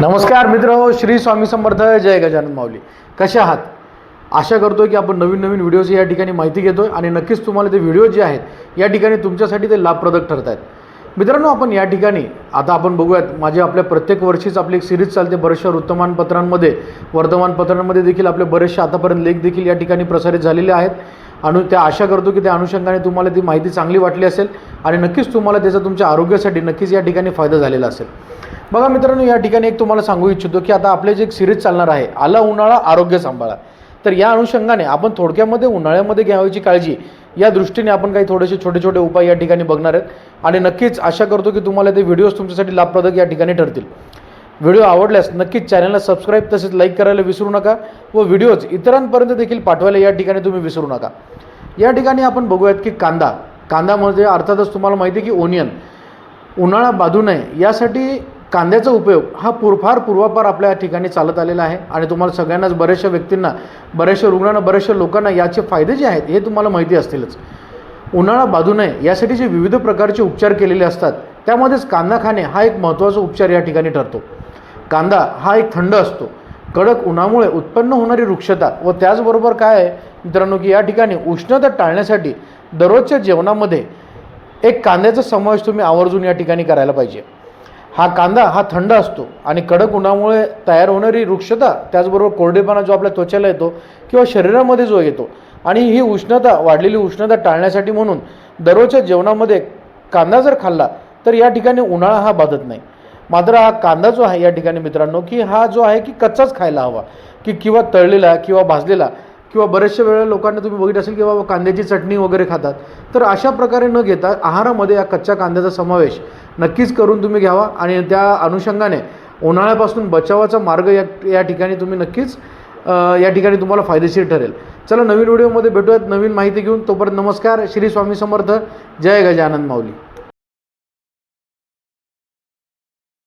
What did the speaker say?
नमस्कार मित्र श्री स्वामी समर्थ जय गजानन माऊली. कसे आहात? आशा करतो की आपण नवीन नवीन व्हिडिओची या ठिकाणी माहिती घेतो आहे आणि नक्कीच तुम्हाला ते व्हिडिओ जे आहेत या ठिकाणी तुमच्यासाठी ते लाभप्रदक ठरत आहेत मित्रांनो आपण या ठिकाणी आता आपण बघूयात माझी आपल्या प्रत्येक वर्षीच आपली एक सिरीज चालते बऱ्याचशा वृत्तमानपत्रांमध्ये वर्तमानपत्रांमध्ये देखील आपले बरेचसे आतापर्यंत लेख देखील या ठिकाणी प्रसारित झालेले आहेत. आणि त्या आशा करतो की त्या अनुषंगाने तुम्हाला ती माहिती चांगली वाटली असेल आणि नक्कीच तुम्हाला त्याचा तुमच्या आरोग्यासाठी नक्कीच या ठिकाणी फायदा झालेला असेल. बघा मित्रांनो या ठिकाणी एक तुम्हाला सांगू इच्छितो की आता आपले जे एक सिरीज चालणार आहे आला उन्हाळा आरोग्य सांभाळा. तर या अनुषंगाने आपण थोडक्यामध्ये उन्हाळ्यामध्ये घ्यावयाची काळजी या दृष्टीने आपण काही थोडेसे छोटे छोटे उपाय या ठिकाणी बघणार आहेत. आणि नक्कीच आशा करतो की तुम्हाला ते व्हिडिओज तुमच्यासाठी लाभप्रदक या ठिकाणी ठरतील. व्हिडिओ आवडल्यास नक्कीच चॅनलला सबस्क्राईब तसेच लाईक करायला विसरू नका व व्हिडिओज इतरांपर्यंत देखील पाठवायला या ठिकाणी तुम्ही विसरू नका. या ठिकाणी आपण बघूयात की कांदा. कांदा म्हणजे अर्थातच तुम्हाला माहिती आहे की ओनियन उन्हाळा बाधू नये. यासाठी कांद्याचा उपयोग हा पूर फार पूर्वापार आपल्या ठिकाणी चालत आलेला आहे. आणि तुम्हाला सगळ्यांनाच बऱ्याचशा व्यक्तींना बऱ्याचशा रुग्णांना बऱ्याचशा लोकांना याचे फायदे जे आहेत हे तुम्हाला माहिती असतीलच. उन्हाळा बाधू नये यासाठी जे विविध प्रकारचे उपचार केलेले असतात त्यामध्येच कांदा खाणे हा एक महत्त्वाचा उपचार या ठिकाणी ठरतो. कांदा हा एक थंड असतो. कडक उन्हामुळे उत्पन्न होणारी वृक्षता व त्याचबरोबर काय आहे? मित्रांनो की या ठिकाणी उष्णता टाळण्यासाठी दररोजच्या जेवणामध्ये एक कांद्याचा समावेश तुम्ही आवर्जून या ठिकाणी करायला पाहिजे. हा कांदा हा थंड असतो आणि कडक उन्हामुळे तयार होणारी वृक्षता त्याचबरोबर कोरडेपणा जो आपल्या त्वचेला येतो किंवा शरीरामध्ये जो येतो. आणि ही उष्णता वाढलेली उष्णता टाळण्यासाठी म्हणून दररोजच्या जेवणामध्ये कांदा जर खाल्ला तर या ठिकाणी उन्हाळा हा बाधत नाही. मात्र हा कांदा जो आहे या ठिकाणी मित्रांनो की हा जो आहे की कच्चाच खायला हवा. की किंवा तळलेला किंवा भाजलेला किंवा बऱ्याचशा वेळेला लोकांना तुम्ही बघितलं असेल की बाबा कांद्याची चटणी वगैरे खातात. तर अशा प्रकारे न घेता आहारामध्ये या कच्च्या कांद्याचा समावेश नक्कीच करून तुम्ही घ्यावा आणि त्या अनुषंगाने उन्हाळ्यापासून बचावाचा मार्ग या या ठिकाणी तुम्ही नक्कीच या ठिकाणी तुम्हाला फायदेशीर ठरेल. चला नवीन व्हिडिओमध्ये भेटूयात. नवीन माहिती घेऊन तोपर्यंत नमस्कार. श्री स्वामी समर्थ. जय गजानन माऊली.